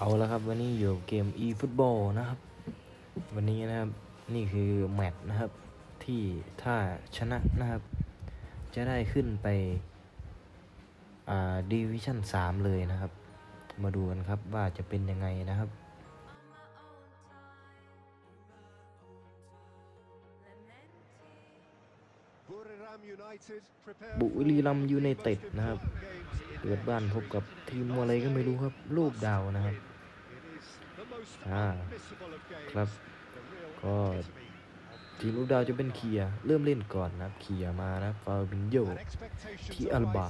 เอาแล้วครับ วันนี้อยู่เกม e ฟุตบอลนะครับ วันนี้นะครับนี่คือแมตช์นะครับ ที่ถ้าชนะนะครับ จะได้ขึ้นไปอ่าดิวิชั่น3เลยนะครับ มาดูกันครับว่าจะเป็นยังไงนะครับบุรีรัมย์ยูไนเต็ดนะครับเปิดบ้านพบกับทีมอะไรก็ไม่รู้ครับ รูปดาวนะครับ อ่าครับก็ทีมรูปดาวจะเป็นเคียเริ่มเล่นก่อนนะเคียมานะฟาบินโยที่อัลบา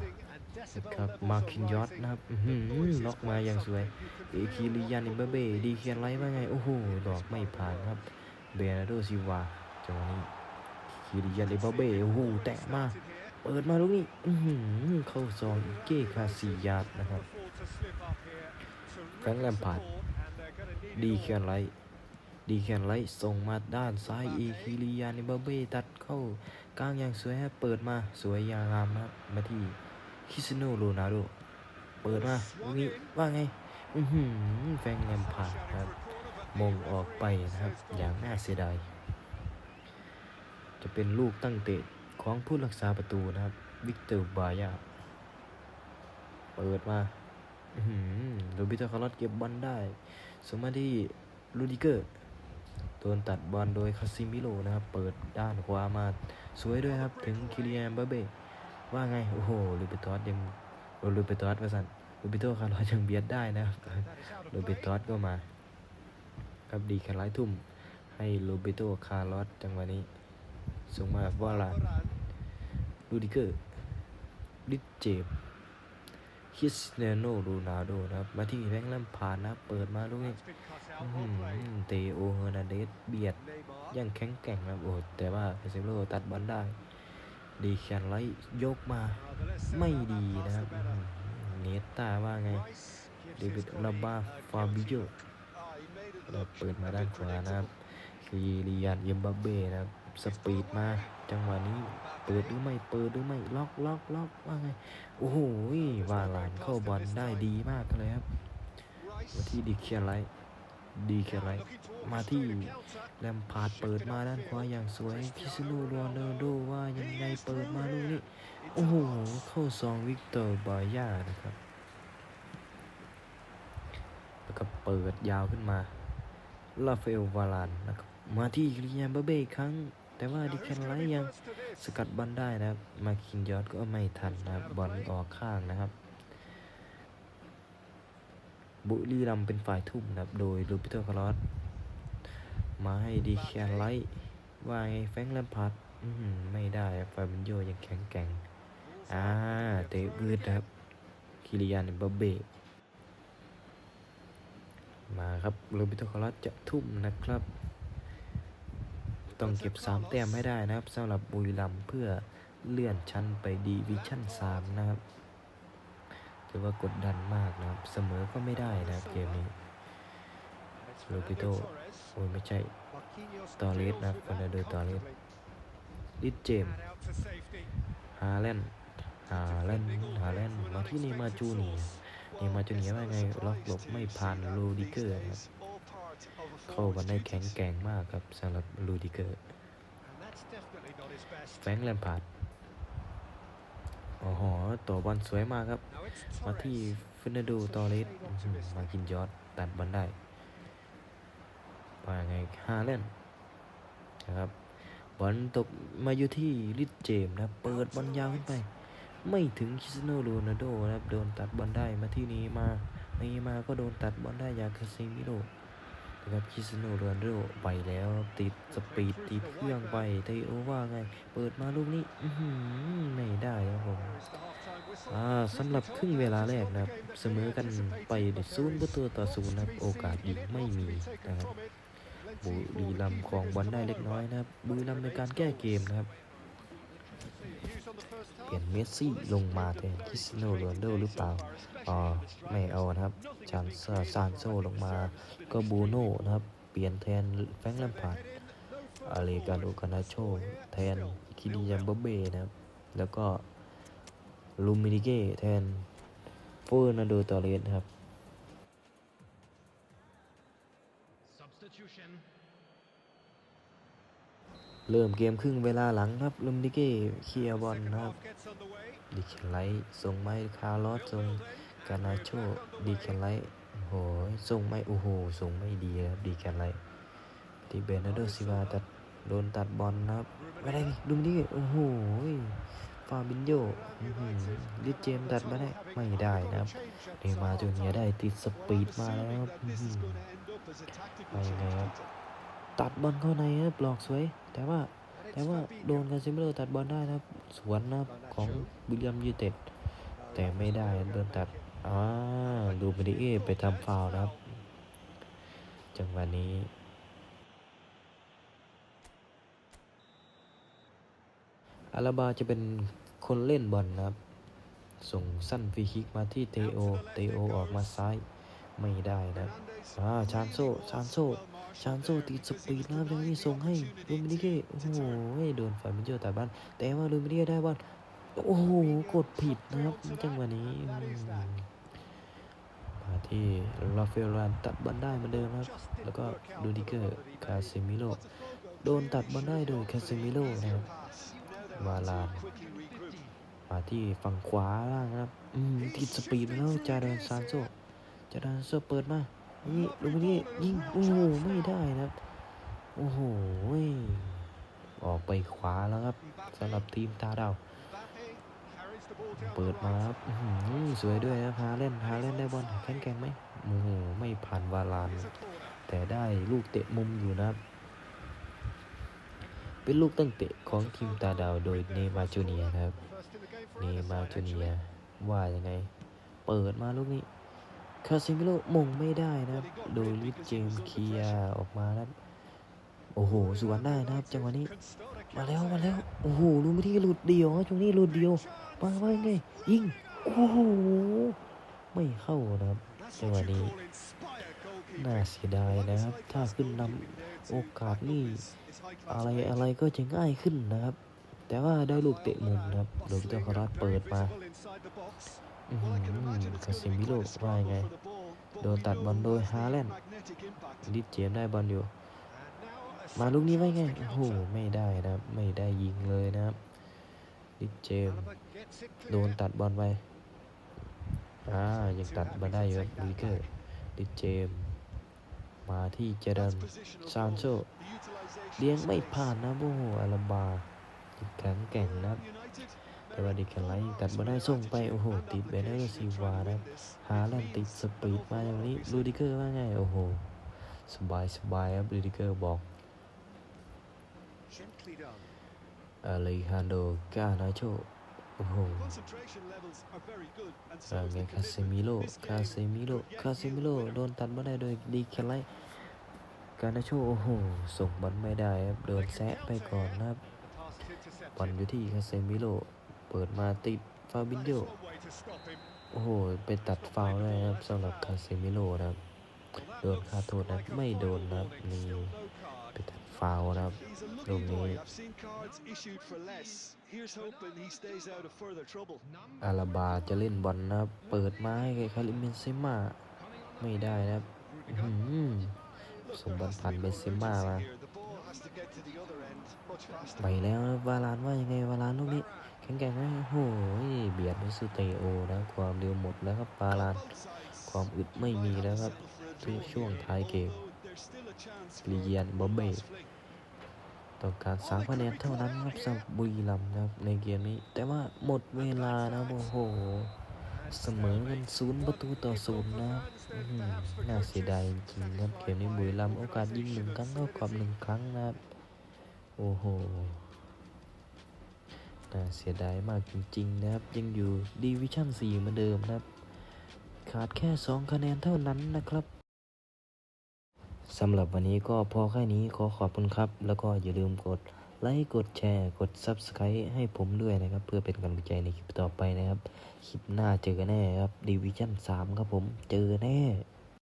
นะครับมาคินยอสนะครับอื้อหือล็อกมาอย่างสวยเอคิริยานิเบเบดีเคียนไลท์ว่าไง โอ้โหดอกไม่ผ่านครับเบนาโดซิวาจังหวะนี้คิริยานิเบเบโอ้โหแตะมาเปิดมาลูกนี้อื้อหือเข้าซองเก้คาซิยาสนะครับแฟรงแลมพาร์ด ดีเคียนไลท์ดีเคียนไลท์ส่งมาด้านซ้ายเอคิริยานิเบเบตัดเข้ากลางอย่างสวยครับเปิดมาสวยยางามครับมาที่คิสโนโรนัลโดเปิดมาลูกนี้ว่าไงอือหือแฟรงแลมพาร์ดครับมงออกไปนะครับ อย่างน่าเสียดายจะเป็นลูกตั้งเตะของผู้รักษาประตูนะครับ วิกเตอร์บายาเปิดมาอื้อหือโรบิโตคาร์ลอสเก็บบอลได้ สมาที่ลูดิเกอร์โดนตัดบอลโดยคาซิมิโลนะครับ เปิดด้านขวามาสวยด้วยครับ ถึงคิริยานบาเบ้ว่าไง โอ้โหลูเปตอสยังโอ้ลูเปตอสประสันลูบิโตคาร์ลอสยังเบียดได้นะครับลูเปตอสก็มา ครับดีแค่ไล่ทุ่ม ให้ลูเบโตคาร์ลอสจังหวะนี้ ส่งมาวอลาลูดิเกอร์ดิเจมส์ คริสเตียโนโรนัลโดนะครับมาที่แบงค์แลมพาร์ดนะเปิดมาลูกนี้เตโอเฮอร์นันเดสเบียดยังแข็งแกร่งนะครับโอ้แต่ว่าเปเซโลตัดบอลได้ ดีแคนไลท์ยกมาไม่ดีนะครับเนตตาว่าไงเดวิดลาบาฟาบิโยเราเปิดมาด้านขวานะครับคีริยนเยมบัปเบ้นะครับสปีดมาจังหวะนี้ ปิดหรือไม่เปิดหรือไม่ล็อกล็อกล็อกว่าไง โอ้โหวาลานเข้าบอลได้ดีมากเลยครับมาที่ดีเคียร์ไลท์ดีเคียร์ไลท์มาที่แลมพาร์ดเปิดมาด้านขวาอย่างสวยคิสโนโรนัลโดว่ายังไงเปิดมาลูกนี้โอ้โหเข้าซองวิกเตอร์บาย่านะครับแล้วก็เปิดยาวขึ้นมาลาเฟลวาลานนะครับมาที่คริยาเบเบ้ครั้ง แต่ว่าดิแคนไลท์ยังสกัดบอลได้นะครับ มาคินยอดก็ไม่ทันนะครับบอลออกข้างนะครับ บุรีรัมเป็นฝ่ายทุ่มนะครับ โดยลูปิโตคาร์ลอสมาให้ดีแคนไลท์ว่าไงแฟงแลมพาร์ดไม่ได้ครับฟาบินโยยังแข็งแกร่งอ่าเตะบืดครับ คิริยานเบเบมาครับโรบิโตคาร์ลอสจะทุ่มนะครับ ต้องเก็บ 3 แต้มให้ได้นะครับสำหรับบุรีรัมย์เพื่อเลื่อนชั้นไปดีวิชั่น 3 นะครับถือว่ากดดันมากนะครับ เสมอก็ไม่ได้นะครับเกมนี้โรบิโตโอ้ยไม่ใช่ตอเลสนะครับฟอนเดอร์ตอเลสดิดเจมส์ฮาแลนฮาแลนฮาแลนมาที่นีมาจูเนียร์นีมาจูเนียว่าไงล็อกหลบไม่ผ่านลูดิเกอร์นะครับ เข้ากันได้แข็งแกร่งมากครับสำหรับลูดิเกอร์แฟงแลมพาร์ดโอ้โหตัวบอลสวยมากครับ มาที่ฟินาโดตอเรสมากินยอดตัดบอลได้ว่าไงฮาแลนนะครับบอลตกมาอยู่ที่ลิดเจมนะเปิดบอลยาวขึ้นไป ไม่ถึงคิสโนโรนัลโดนะครับโดนตัดบอลได้มาที่นี้มานีมาก็โดนตัดบอลได้อย่างคาเซมิโร นะครับคริสโนโรนโดไปแล้วติดสปีดติดเครื่องไปเทโอว่าไง เปิดมาลูกนี้อืไม่ได้ครับผมอ่าสำหรับครึ่งเวลาแรกนะครับ เสมอกันไปศูนย์ประตูต่อศูนย์นะครับ โอกาสยิงไม่มีนะครับบุรีรัมของบอลได้เล็กน้อยนะครับบุรีรัมในการแก้เกมนะครับ เปลี่ยนเมสซี่ลงมาแทนคริสโนโรนโดหรือเปล่าอ๋อไม่เอานะครับจานซาานโซลงมาก็บูโน่นะครับ เปลี่ยนแทนแฟรงค์แลมพาร์ดอาเลกาโดกานาโชแทนคิดิยันเบเบ้นะครับ แล้วก็ลูมินิเก้แทนเฟอร์นันโดตอเรสครับ เริ่มเกมครึ่งเวลาหลังครับลุมดิเก้เคลียบอลนะครับดีเคนไลท์ส่งไม้คาร์ลอสส่งกานาโชดีเคนไลท์โอ้โหส่งไม่โอ้โหส่งไม่ดีครับดีเคนไลท์ที่เบรนาร์โดซิวาตัดโดนตัดบอลนะครับไม่ได้ดูดิเก้โอ้โหฟาบินโยลิเจมตัดมาได้ไม่ได้นะครับเนย์มาจูเนียได้ติดสปีดมาแล้วครับอื้อหือไปไงครับ ตัดบอลเข้าในครับหลอกสวย แต่ว่าแต่ว่าโดนคาซิเมโร่ตัดบอลได้นะครับ สวนนะครับของวิลเลียมยูเต็ดแต่ไม่ได้โดนตัดอ่าลูมิดิเอไปทำฟาวล์นะครับ จังหวะนี้อาราบาจะเป็นคนเล่นบอลนะครับ ส่งสั้นฟรีคิกมาที่เตโอ เตโอออกมาซ้าย ไม่ได้นะครับอ่าชานโซชานโซ ชานโซติดสปีดนะครับยังไม่ส่งให้ลูมินิเก้โอ้โหโดนฟาบินโจตัดบอลแต่ว่าลูมินิเก้ได้บอลโอ้โหกดผิดนะครับจังหวะนี้มาที่ราฟาเอลานตัดบอลได้เหมือนเดิมครับ แล้วก็ดูดิเกอร์คาเซมิโลโดนตัดบอลได้โดยคาเซมิโลนะครับวาลานมาที่ฝั่งขวาล่างนะครับ อืมติดสปีดแล้วจาดานซานโซจาดานซานโซเปิดมา นี่ดูนี่ยิงโอ้โหไม่ได้นะครับ โอ้โหออกไปขวาแล้วครับสำหรับทีมตาดาวเปิดมาครับอื้อหือสวยด้วยนะครับฮาเล่นฮาเล่นได้บอลแข็งแกร่งไหมโอ้โหไม่ผ่านวาลาน แต่ได้ลูกเตะมุมอยู่นะครับ เป็นลูกตั้งเตะของทีมตาดาวโดยเนมาร์จูเนียนะครับ เนมาร์จูเนียว่ายังไง เปิดมาลูกนี้ คาซิมิโลมงไม่ได้นะครับ โดยลิสเจมส์เคลียออกมานะครับโอ้โหสวนได้นะครับจังหวะนี้ มาแล้วมาแล้วโอ้โหรู้ไม่ที่หลุดเดียวช่วงนี้หลุดเดียวมาว่าไงยิงโอ้โหไม่เข้านะครับจังหวะนี้น่าเสียดายนะครับ ถ้าขึ้นนำโอกาสนี่อะไรอะไรก็จะง่ายขึ้นนะครับ แต่ว่าได้ลูกเตะมุมนะครับโดยพิเตอร์คารัสเปิดมา อื้อหือคาซิมิโลว่ายังไง โดนตัดบอลโดยฮาแลนด์ลิดเจมได้บอลอยู่ มาลูกนี้ไว้ไง โอ้โห ไม่ได้นะครับไม่ได้ยิงเลยนะครับลิดเจม โดนตัดบอลไป อ่า ยังตัดมาได้อยู่ครับลีเกอร์ลิดเจม มาที่เจดันซานโซเลี้ยงไม่ผ่านนะโอ้โหอาราบาแข็งแกร่งนะครับ แต่ว่าดิแคนไลท์ยังตัดมาได้ส่งไป โอ้โห ติดเบเนอร์ซีวาครับฮาแลนติดสปีดมาอย่างนี้ลูดิเกอร์ว่าไง โอ้โห สบายสบายครับลูดิเกอร์บอกอาเลฮันโดกานาโชโอ้โหว่าไงคาเซมิโลคาเซมิโลคาเซมิโลโดนตัดมาได้โดยดิแคไลกานาโชโอ้โห ส่งบอลไม่ได้ครับ โดนแซะไปก่อนนะครับบอลอยู่ที่คาเซมิโล เปิดมาติดฟาบินโยโอ้โห ไปตัดฟาวล์ได้นะครับสำหรับคาเซมิโลนะครับ โดนคาโทษนะไม่โดนนะนี่ไปตัดฟาวล์นะครับลูกนี้อาราบาจะเล่นบอลนะครับ เปิดมาให้คาริเมนเซม่าไม่ได้นะครับส่งบอลผ่านเบนเซม่ามาไปแล้ววาลานว่ายังไงวาลานลูกนี้ ข็งแกร่งไหมโอ้โหเบียดมิสเตโอนะความเร็วหมดแล้วครับวาลานความอึดไม่มีแล้วครับทุกช่วงท้ายเกมลีเยียนบอบเบ้ต้องการสามคะแนนเท่านั้นครับสำหรับบุรีรัมย์นะครับในเกมนี้ แต่ว่าหมดเวลานะโอ้โห เสมอกันศูนย์ประตูต่อศูนย์นะน่าเสียดายจริงครับเกมนี้บุรีรัมย์โอกาสยิงหนึ่งครั้งเท่ากับหนึ่งครั้งนะครับโอ้โห น่าเสียดายมากจริงๆนะครับ ยังอยู่ดีวิชั่น4เหมือนเดิมนะครับ ขาดแค่ 2 คะแนนเท่านั้นนะครับสำหรับวันนี้ก็พอแค่นี้ขอขอบคุณครับ แล้วก็อย่าลืมกดไลค์กดแชร์กด Subscribe ให้ผมด้วยนะครับ เพื่อเป็นกำลังใจในคลิปต่อไปนะครับ คลิปหน้าเจอกันแน่ครับดีวิชั่น3ครับผมเจอแน่